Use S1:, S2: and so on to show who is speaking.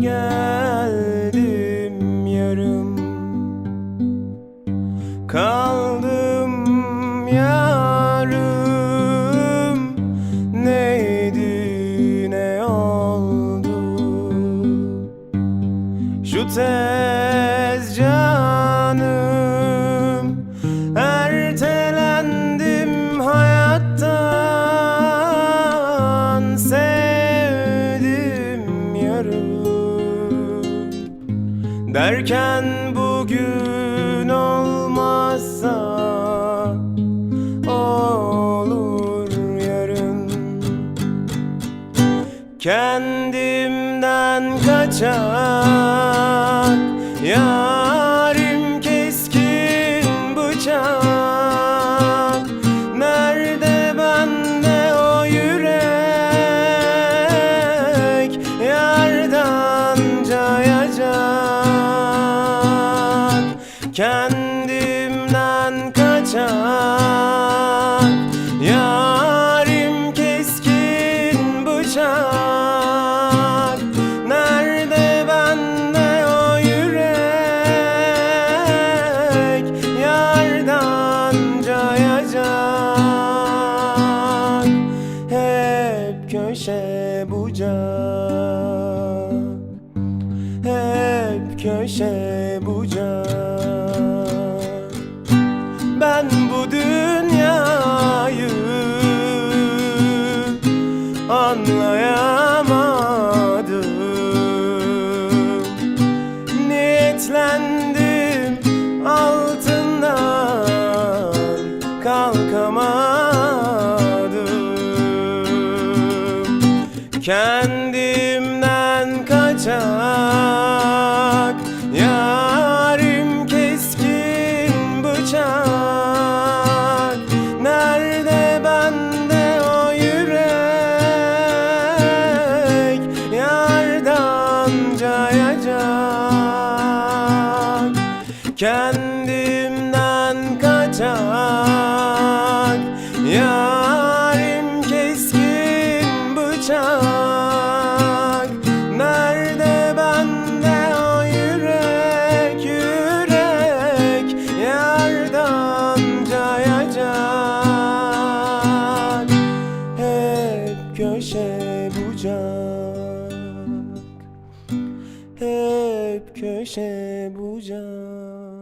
S1: geldim yarım. Kaldım yarım. Neydi ne oldu? Şu tez canım. Derken bugün olmazsa olur yarın. Kendimden kaçak Yarim keskin bıçak Kendimden kaçak Yarim keskin bıçak. Nerede bende o yürek? Yardan cayacak. Hep köşe bucak. Hep köşe bucak anlayamadım Niyetlendim altından kalkamadım. Kendimden Kendimden kaçak. Yarim Hep köşe bucak